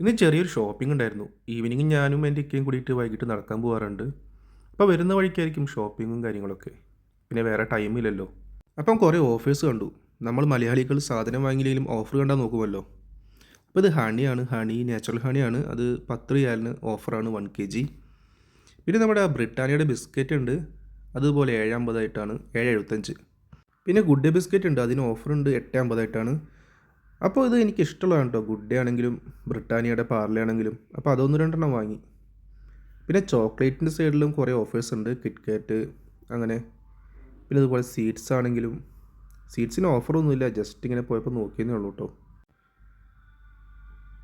ഇന്ന് ചെറിയൊരു ഷോപ്പിംഗ് ഉണ്ടായിരുന്നു. ഈവനിങ് ഞാനും എന്റെ ഇക്കയും കൂടിയിട്ട് വൈകിട്ട് നടക്കാൻ പോകാറുണ്ട് അപ്പോൾ വരുന്ന വഴിക്കായിരിക്കും ഷോപ്പിങ്ങും കാര്യങ്ങളൊക്കെ. പിന്നെ വേറെ ടൈമില്ലല്ലോ അപ്പം കുറേ ഓഫേഴ്സ് കണ്ടു. നമ്മൾ മലയാളികൾ സാധനം വാങ്ങിയില്ലെങ്കിലും ഓഫർ കണ്ടാൽ നോക്കുമല്ലോ. അപ്പോൾ ഇത് ഹണിയാണ്. Honey natural ഹണിയാണ്. അത് പത്ത് റിയാലിന് ഓഫറാണ് വൺ കെ ജി പിന്നെ നമ്മുടെ ബ്രിട്ടാനിയയുടെ ബിസ്ക്കറ്റ് ഉണ്ട്. അതുപോലെ ഏഴ് ഏഴ് എഴുപത്തഞ്ച്. പിന്നെ ഗുഡ് ബിസ്ക്കറ്റ് ഉണ്ട്. അതിന് ഓഫറുണ്ട് എട്ട് അമ്പതായിട്ടാണ്. അപ്പോൾ ഇത് എനിക്ക് ഇഷ്ടമുള്ളതാണ് കേട്ടോ ഗുഡ് ഡേ ആണെങ്കിലും ബ്രിട്ടാനിയയുടെ പാർലെ ആണെങ്കിലും അപ്പോൾ അതൊന്ന് രണ്ടെണ്ണം വാങ്ങി. പിന്നെ ചോക്ലേറ്റിന്റെ സൈഡിലും കുറേ ഓഫേഴ്സ് ഉണ്ട്. കിറ്റ്കാറ്റ് അങ്ങനെ. പിന്നെ അതുപോലെ സീഡ്സ് ആണെങ്കിലും. സീഡ്സിന് ഓഫറൊന്നുമില്ല ജസ്റ്റ് ഇങ്ങനെ പോയപ്പോൾ നോക്കിയെന്നേ ഉള്ളൂ കേട്ടോ.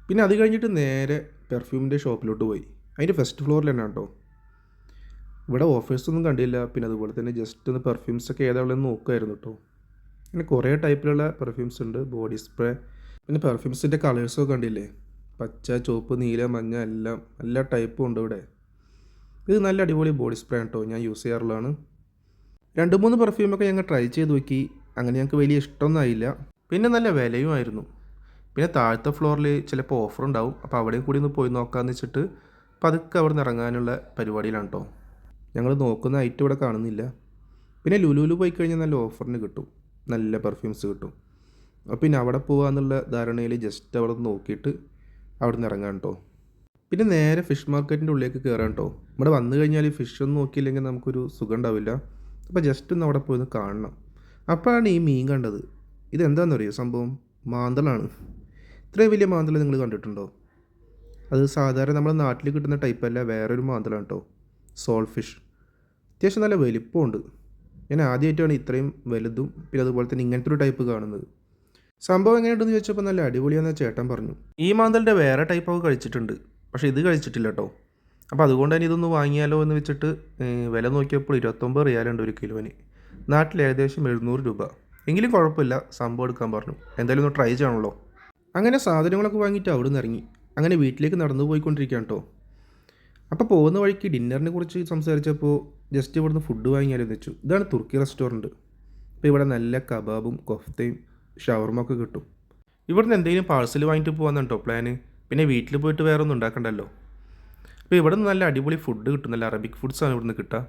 പിന്നെ അത് കഴിഞ്ഞിട്ട് നേരെ പെർഫ്യൂമിന്റെ ഷോപ്പിലോട്ട് പോയി. അതിന്റെ ഫസ്റ്റ് ഫ്ലോറിൽ തന്നെ കേട്ടോ. ഇവിടെ ഓഫേഴ്സൊന്നും കണ്ടില്ല. പിന്നെ അതുപോലെ തന്നെ ജസ്റ്റ് ഒന്ന് പെർഫ്യൂംസ് ഒക്കെ ഏതാ ഉള്ളതെന്ന് നോക്കുമായിരുന്നു കേട്ടോ. പിന്നെ കുറേ ടൈപ്പിലുള്ള പെർഫ്യൂംസ് ഉണ്ട്. ബോഡി സ്പ്രേ പിന്നെ പെർഫ്യൂംസിന്റെ കളേഴ്സൊക്കെ കണ്ടില്ലേ? പച്ച ചുവപ്പ് നീല മഞ്ഞ എല്ലാം എല്ലാ ടൈപ്പും ഉണ്ട് ഇവിടെ. ഇത് നല്ല അടിപൊളി ബോഡി സ്പ്രേ കേട്ടോ ഞാൻ യൂസ് ചെയ്യാറുള്ളതാണ്. രണ്ട് മൂന്ന് പെർഫ്യൂമൊക്കെ ഞങ്ങൾ ട്രൈ ചെയ്ത് നോക്കി. അങ്ങനെ ഞങ്ങൾക്ക് വലിയ ഇഷ്ടമൊന്നും ആയില്ല. പിന്നെ നല്ല വിലയുമായിരുന്നു പിന്നെ താഴത്തെ ഫ്ലോറിൽ ചിലപ്പോൾ ഓഫർ ഉണ്ടാവും. അപ്പോൾ അവിടെയും കൂടി ഒന്ന് പോയി നോക്കാമെന്ന് വെച്ചിട്ട് പതുക്കെ അവിടെ നിന്ന് ഇറങ്ങാനുള്ള പരിപാടിയിലാണ് കേട്ടോ ഞങ്ങൾ നോക്കുന്ന ഐറ്റം ഇവിടെ കാണുന്നില്ല. പിന്നെ ലുലുലു പോയി കഴിഞ്ഞാൽ നല്ല ഓഫറിന് കിട്ടും. നല്ല പെർഫ്യൂംസ് കിട്ടും. അപ്പോൾ പിന്നെ അവിടെ പോകാമെന്നുള്ള ധാരണയിൽ ജസ്റ്റ് അവിടെ നോക്കിയിട്ട് അവിടെ നിന്ന് ഇറങ്ങാം കേട്ടോ പിന്നെ നേരെ ഫിഷ് മാർക്കറ്റിന്റെ ഉള്ളിലേക്ക് കയറാം കേട്ടോ ഇവിടെ വന്നു കഴിഞ്ഞാൽ ഫിഷ് ഒന്നും നോക്കിയില്ലെങ്കിൽ നമുക്കൊരു സുഖം ഉണ്ടാവില്ല. അപ്പോൾ ജസ്റ്റ് ഒന്ന് അവിടെ പോയി കാണണം. അപ്പോഴാണ് ഈ മീൻ കണ്ടത്. ഇതെന്താണെന്നറിയോ സംഭവം? മാന്തളാണ്. ഇത്രയും വലിയ മാന്തൽ നിങ്ങൾ കണ്ടിട്ടുണ്ടോ? അത് സാധാരണ നമ്മുടെ നാട്ടിൽ കിട്ടുന്ന ടൈപ്പല്ല വേറൊരു മാന്തളാണ് കേട്ടോ സോൾ ഫിഷ് അത്യാവശ്യം നല്ല വലിപ്പമുണ്ട്. ഞാൻ ആദ്യമായിട്ടാണ് ഇത്രയും വലുതും പിന്നെ അതുപോലെ തന്നെ ഇങ്ങനത്തെ ഒരു ടൈപ്പ് കാണുന്നത്. സംഭവം എങ്ങനെയുണ്ടെന്ന് ചോദിച്ചപ്പോൾ നല്ല അടിപൊളിയാണെന്ന് ചേട്ടൻ പറഞ്ഞു. ഈ മാന്തലിന്റെ വേറെ ടൈപ്പ് ഒക്കെ കഴിച്ചിട്ടുണ്ട്. പക്ഷേ ഇത് കഴിച്ചിട്ടില്ല കേട്ടോ. അപ്പോൾ അതുകൊണ്ട് തന്നെ ഇതൊന്ന് വാങ്ങിയാലോ എന്ന് വെച്ചിട്ട് വില നോക്കിയപ്പോൾ ഇരുപത്തൊമ്പത് റിയാലുണ്ട് ഒരു കിലോന്. നാട്ടിൽ ഏകദേശം എഴുന്നൂറ് രൂപ. എങ്കിലും കുഴപ്പമില്ല സംഭവം എടുക്കാൻ പറഞ്ഞു. എന്തായാലും ഒന്ന് ട്രൈ ചെയ്യണമല്ലോ. അങ്ങനെ സാധനങ്ങളൊക്കെ വാങ്ങിയിട്ട് അവിടെ നിന്ന് ഇറങ്ങി. അങ്ങനെ വീട്ടിലേക്ക് നടന്നു പോയിക്കൊണ്ടിരിക്കുകയാണ് കേട്ടോ. അപ്പോൾ പോകുന്ന വഴിക്ക് ഡിന്നറിനെ കുറിച്ച് സംസാരിച്ചപ്പോൾ ജസ്റ്റ് ഇവിടുന്ന് ഫുഡ് വാങ്ങിയാലും വെച്ചു. ഇതാണ് തുർക്കി റെസ്റ്റോറന്റ് അപ്പോൾ ഇവിടെ നല്ല കബാബും കൊഫ്തയും ഷവർമ ഒക്കെ കിട്ടും. ഇവിടുന്ന് എന്തെങ്കിലും പാഴ്സൽ വാങ്ങിയിട്ട് പോകാന്നുണ്ടോ പ്ലാന് പിന്നെ വീട്ടിൽ പോയിട്ട് വേറെ ഒന്നും ഉണ്ടാക്കണ്ടല്ലോ. അപ്പോൾ ഇവിടെ നിന്ന് നല്ല അടിപൊളി ഫുഡ് കിട്ടും നല്ല അറബിക് ഫുഡ്സാണ് ഇവിടുന്ന് കിട്ടുക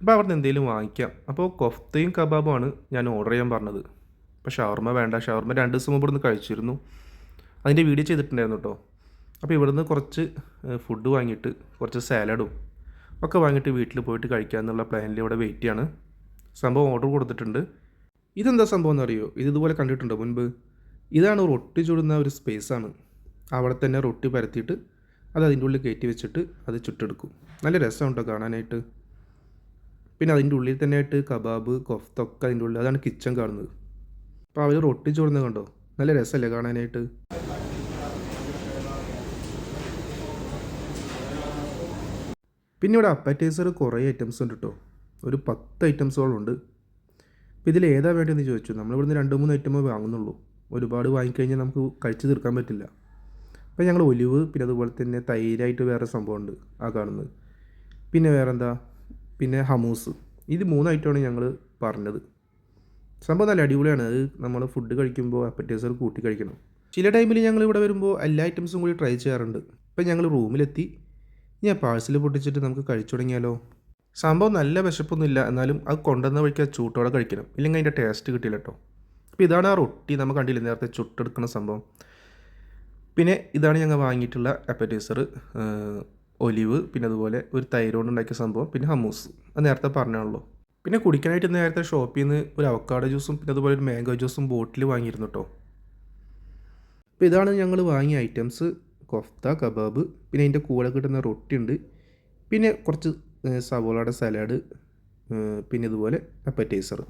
അപ്പോൾ അവിടുന്ന് എന്തെങ്കിലും വാങ്ങിക്കാം. അപ്പോൾ കൊഫ്തയും കബാബുമാണ് ഞാൻ ഓർഡർ ചെയ്യാൻ പറഞ്ഞത്. അപ്പോൾ ഷവർമ വേണ്ട. ഷവർമ രണ്ട് ദിവസം മുമ്പ് ഇവിടുന്ന് കഴിച്ചിരുന്നു. അതിന്റെ വീഡിയോ ചെയ്തിട്ടുണ്ടായിരുന്നു കേട്ടോ അപ്പോൾ ഇവിടുന്ന് കുറച്ച് ഫുഡ് വാങ്ങിയിട്ട് കുറച്ച് സാലഡും ഒക്കെ വാങ്ങിയിട്ട് വീട്ടിൽ പോയിട്ട് കഴിക്കുക എന്നുള്ള പ്ലാനിൽ ഇവിടെ വെയിറ്റ് ചെയ്യാണ്. സംഭവം ഓർഡർ കൊടുത്തിട്ടുണ്ട്. ഇതെന്താ സംഭവം എന്നറിയോ? ഇത് ഇതുപോലെ കണ്ടിട്ടുണ്ടോ മുൻപ്? ഇതാണ് റൊട്ടി ചുടുന്ന ഒരു സ്പേസാണ് അവിടെ തന്നെ റൊട്ടി പരത്തിയിട്ട് അത് അതിന്റെ ഉള്ളിൽ കയറ്റി വെച്ചിട്ട് അത് ചുട്ടെടുക്കും. നല്ല രസമുണ്ടോ കാണാനായിട്ട്? പിന്നെ അതിന്റെ ഉള്ളിൽ തന്നെ ആയിട്ട് കബാബ് കൊഫ്തൊക്കെ അതിന്റെ ഉള്ളിൽ അതാണ് കിച്ചൺ കാണുന്നത്. അപ്പോൾ അവർ റൊട്ടി ചുടുന്നത് കണ്ടോ? നല്ല രസമല്ലേ കാണാനായിട്ട്? പിന്നെ ഇവിടെ അപ്പറ്റൈസർ കുറേ ഐറ്റംസ് ഉണ്ട് കേട്ടോ ഒരു പത്ത് ഐറ്റംസോളം ഉണ്ട് അപ്പോൾ ഇതിൽ ഏതാ വേണ്ടതെന്ന് ചോദിച്ചു. നമ്മളിവിടുന്ന് രണ്ട് മൂന്ന് ഐറ്റമേ വാങ്ങുന്നുള്ളൂ. ഒരുപാട് വാങ്ങിക്കഴിഞ്ഞാൽ നമുക്ക് കഴിച്ച് തീർക്കാൻ പറ്റില്ല. അപ്പോൾ ഞങ്ങൾ ഒലിവ് പിന്നെ അതുപോലെ തന്നെ തൈരായിട്ട് വേറെ സംഭവമുണ്ട് ആ കാണുന്നത്. പിന്നെ വേറെ എന്താ പിന്നെ ഹമൂസ് ഇത് മൂന്ന് ഐറ്റമാണ് ഞങ്ങൾ പറഞ്ഞത്. സംഭവം നല്ല അടിപൊളിയാണ്. അത് നമ്മൾ ഫുഡ് കഴിക്കുമ്പോൾ അപ്പറ്റൈസർ കൂട്ടി കഴിക്കണം. ചില ടൈമിൽ ഞങ്ങൾ ഇവിടെ വരുമ്പോൾ എല്ലാ ഐറ്റംസും കൂടി ട്രൈ ചെയ്യാറുണ്ട്. ഇപ്പം ഞങ്ങൾ റൂമിലെത്തി ഞാൻ പാഴ്സൽ പൊട്ടിച്ചിട്ട് നമുക്ക് കഴിച്ചു തുടങ്ങിയാലോ? സംഭവം നല്ല വിശപ്പൊന്നുമില്ല. എന്നാലും അത് കൊണ്ടുവന്ന വഴിക്ക് ആ ചൂട്ടോടെ കഴിക്കണം. ഇല്ലെങ്കിൽ അതിന്റെ ടേസ്റ്റ് കിട്ടില്ല കേട്ടോ അപ്പോൾ ഇതാണ് ആ റൊട്ടി നമ്മൾ കണ്ടില്ലേ നേരത്തെ ചുട്ടെടുക്കുന്ന സംഭവം. പിന്നെ ഇതാണ് ഞങ്ങൾ വാങ്ങിയിട്ടുള്ള അപ്പറ്റൈസർ ഒലിവ് പിന്നെ അതുപോലെ ഒരു തൈര് കൊണ്ട് ഉണ്ടാക്കിയ സംഭവം പിന്നെ ഹമ്മൂസ് അത് നേരത്തെ പറഞ്ഞാണല്ലോ. പിന്നെ കുടിക്കാനായിട്ട് നേരത്തെ ഷോപ്പിൽ നിന്ന് ഒരു അവക്കാടോ ജ്യൂസും പിന്നെ അതുപോലെ ഒരു മാംഗോ ജ്യൂസും ബോട്ടിൽ വാങ്ങിയിരുന്നു കേട്ടോ അപ്പോൾ ഇതാണ് ഞങ്ങൾ വാങ്ങിയ ഐറ്റംസ് കൊഫ്ത കബാബ് പിന്നെ അതിന്റെ കൂടെ കിട്ടുന്ന റൊട്ടി ഉണ്ട് പിന്നെ കുറച്ച് സവോളയുടെ സലാഡ് പിന്നെ ഇതുപോലെ അപ്പറ്റൈസർ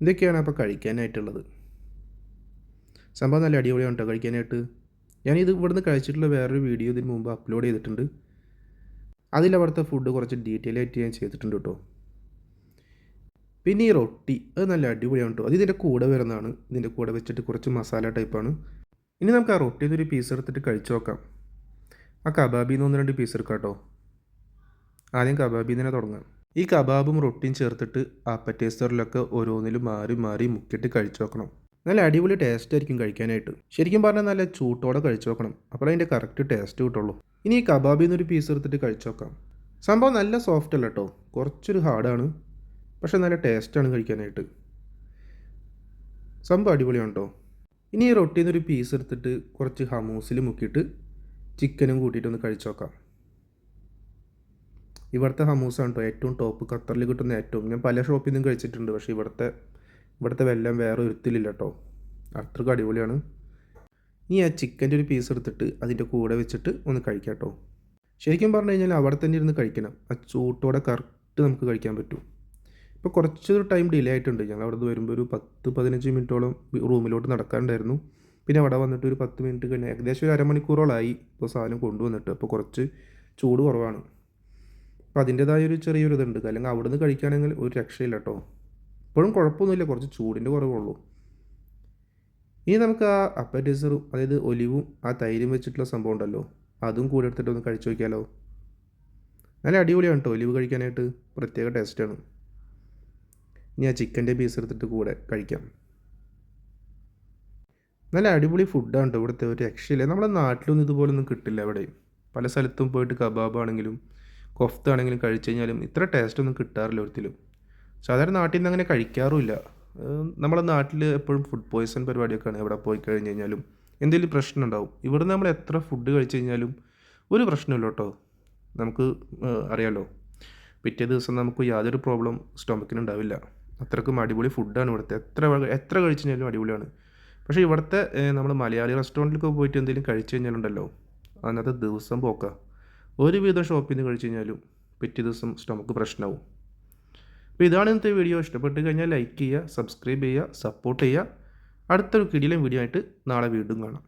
ഇതൊക്കെയാണ് അപ്പോൾ കഴിക്കാനായിട്ടുള്ളത്. സംഭവം നല്ല അടിപൊളിയാണ് കേട്ടോ കഴിക്കാനായിട്ട്. ഞാനിത് ഇവിടുന്ന് കഴിച്ചിട്ടുള്ള വേറൊരു വീഡിയോ ഇതിന് മുമ്പ് അപ്ലോഡ് ചെയ്തിട്ടുണ്ട്. അതിൽ അവിടുത്തെ ഫുഡ് കുറച്ച് ഡീറ്റെയിൽ ആയിട്ട് ഞാൻ ചെയ്തിട്ടുണ്ട് കേട്ടോ പിന്നെ ഈ റൊട്ടി അത് നല്ല അടിപൊളിയാണ് കേട്ടോ അത് ഇതിന്റെ കൂടെ വരുന്നതാണ്. ഇതിന്റെ കൂടെ വെച്ചിട്ട് കുറച്ച് മസാല ടൈപ്പാണ് ഇനി നമുക്ക് ആ റൊട്ടിയിൽ നിന്നൊരു പീസ് എടുത്തിട്ട് കഴിച്ചു നോക്കാം. ആ കബാബിൽ നിന്ന് ഒന്ന് രണ്ട് പീസ് എടുക്കാം കേട്ടോ ആദ്യം കബാബിൽ തന്നെ തുടങ്ങാം. ഈ കബാബും റൊട്ടിയും ചേർത്തിട്ട് ആ പറ്റേസ്റ്ററിലൊക്കെ ഓരോന്നിലും മാറി മാറി മുക്കിയിട്ട് കഴിച്ചു നോക്കണം. നല്ല അടിപൊളി ടേസ്റ്റ് ആയിരിക്കും കഴിക്കാനായിട്ട്. ശരിക്കും പറഞ്ഞാൽ നല്ല ചൂട്ടോടെ കഴിച്ചു നോക്കണം. അപ്പോൾ അതിന്റെ കറക്റ്റ് ടേസ്റ്റ് കിട്ടുള്ളൂ. ഇനി ഈ കബാബിൽ നിന്നൊരു പീസ് എടുത്തിട്ട് കഴിച്ചു നോക്കാം. സംഭവം നല്ല സോഫ്റ്റ് അല്ല കേട്ടോ കുറച്ചൊരു ഹാർഡാണ് പക്ഷെ നല്ല ടേസ്റ്റാണ് കഴിക്കാനായിട്ട്. സംഭവം അടിപൊളിയാണ് കേട്ടോ ഇനി ഈ റൊട്ടിയിൽ നിന്നൊരു പീസ് എടുത്തിട്ട് കുറച്ച് ഹമൂസിൽ മുക്കിയിട്ട് ചിക്കനും കൂട്ടിയിട്ട് ഒന്ന് കഴിച്ചു നോക്കാം. ഇവിടുത്തെ ഹമൂസാണ് കേട്ടോ ഏറ്റവും ടോപ്പ് ഖത്തറിൽ കിട്ടുന്ന ഏറ്റവും. ഞാൻ പല ഷോപ്പിൽ നിന്നും കഴിച്ചിട്ടുണ്ട് പക്ഷേ ഇവിടുത്തെ ഇവിടുത്തെ വെല്ലം വേറെ ഒരുത്തിലില്ല കേട്ടോ അത്രയ്ക്ക് അടിപൊളിയാണ്. ഇനി ആ ചിക്കന്റെ ഒരു പീസ് എടുത്തിട്ട് അതിന്റെ കൂടെ വെച്ചിട്ട് ഒന്ന് കഴിക്കാം കേട്ടോ ശരിക്കും പറഞ്ഞു കഴിഞ്ഞാൽ അവിടെ തന്നെ ഇരുന്ന് കഴിക്കണം. ആ ചൂട്ടോടെ കറക്റ്റ് നമുക്ക് കഴിക്കാൻ പറ്റും. ഇപ്പോൾ കുറച്ചൊരു ടൈം ഡിലേ ആയിട്ടുണ്ട്. ഞങ്ങൾ അവിടെ നിന്ന് വരുമ്പോൾ ഒരു പത്ത് പതിനഞ്ച് മിനിറ്റോളം റൂമിലോട്ട് നടക്കാനുണ്ടായിരുന്നു പിന്നെ അവിടെ വന്നിട്ട് ഒരു പത്ത് മിനിറ്റ് കഴിഞ്ഞ് ഏകദേശം ഒരു അരമണിക്കൂറോളായി ഇപ്പോൾ സാധനം കൊണ്ടുവന്നിട്ട്. അപ്പോൾ കുറച്ച് ചൂട് കുറവാണ്. അപ്പോൾ അതിന്റേതായ ഒരു ചെറിയൊരു ഇതുണ്ട് അല്ലെങ്കിൽ അവിടെ നിന്ന് കഴിക്കുകയാണെങ്കിൽ ഒരു രക്ഷയില്ല കേട്ടോ ഇപ്പോഴും കുഴപ്പമൊന്നുമില്ല. കുറച്ച് ചൂടിന്റെ കുറവുള്ളൂ. ഇനി നമുക്ക് ആ അപ്പറ്റൈസറും അതായത് ഒലിവും ആ തൈരും വെച്ചിട്ടുള്ള സംഭവം ഉണ്ടല്ലോ. അതും കൂടെ എടുത്തിട്ട് ഒന്ന് കഴിച്ചു നോക്കിയാലോ? നല്ല അടിപൊളിയാണ് കേട്ടോ ഒലിവ് കഴിക്കാനായിട്ട് പ്രത്യേക ടേസ്റ്റാണ് ഇനി ആ ചിക്കന്റെ പീസ് എടുത്തിട്ട് കൂടെ കഴിക്കാം. നല്ല അടിപൊളി ഫുഡാണ് കേട്ടോ ഇവിടുത്തെ ഒരു രക്ഷയില്ല. നമ്മുടെ നാട്ടിലൊന്നും ഇതുപോലൊന്നും കിട്ടില്ല എവിടെയും. പല സ്ഥലത്തും പോയിട്ട് കബാബാണെങ്കിലും കൊഫ്ത ആണെങ്കിലും കഴിച്ചു കഴിഞ്ഞാലും ഇത്ര ടേസ്റ്റ് ഒന്നും കിട്ടാറില്ല ഒരിക്കലും. സാധാരണ നാട്ടിൽ നിന്ന് അങ്ങനെ കഴിക്കാറുമില്ല. നമ്മുടെ നാട്ടിൽ എപ്പോഴും ഫുഡ് പോയ്സൺ പരിപാടിയൊക്കെയാണ് എവിടെ പോയി കഴിഞ്ഞ് കഴിഞ്ഞാലും എന്തെങ്കിലും പ്രശ്നം ഉണ്ടാവും. ഇവിടുന്ന് നമ്മൾ എത്ര ഫുഡ് കഴിച്ചു കഴിഞ്ഞാലും ഒരു പ്രശ്നമില്ല കേട്ടോ നമുക്ക് അറിയാലോ. പിറ്റേ ദിവസം നമുക്ക് യാതൊരു പ്രോബ്ലം സ്റ്റൊമക്കിന് ഉണ്ടാവില്ല. അത്രക്കും അടിപൊളി ഫുഡാണ് ഇവിടുത്തെ. എത്ര എത്ര കഴിച്ചാലും അടിപൊളിയാണ്. പക്ഷേ ഇവിടുത്തെ നമ്മൾ മലയാളി റെസ്റ്റോറന്റിലൊക്കെ പോയിട്ട് എന്തെങ്കിലും കഴിച്ചു കഴിഞ്ഞാലുണ്ടല്ലോ അന്നത്തെ ദിവസം പോക്ക. ഒരുവിധം ഷോപ്പിൽ നിന്ന് കഴിച്ചു കഴിഞ്ഞാലും പിറ്റേ ദിവസം സ്റ്റമക്ക് പ്രശ്നമാവും അപ്പോൾ ഇതാണ് ഇന്നത്തെ വീഡിയോ ഇഷ്ടപ്പെട്ട് കഴിഞ്ഞാൽ ലൈക്ക് ചെയ്യുക സബ്സ്ക്രൈബ് ചെയ്യുക സപ്പോർട്ട് ചെയ്യുക. അടുത്തൊരു കിടിലൻ വീഡിയോ ആയിട്ട് നാളെ വീണ്ടും കാണാം.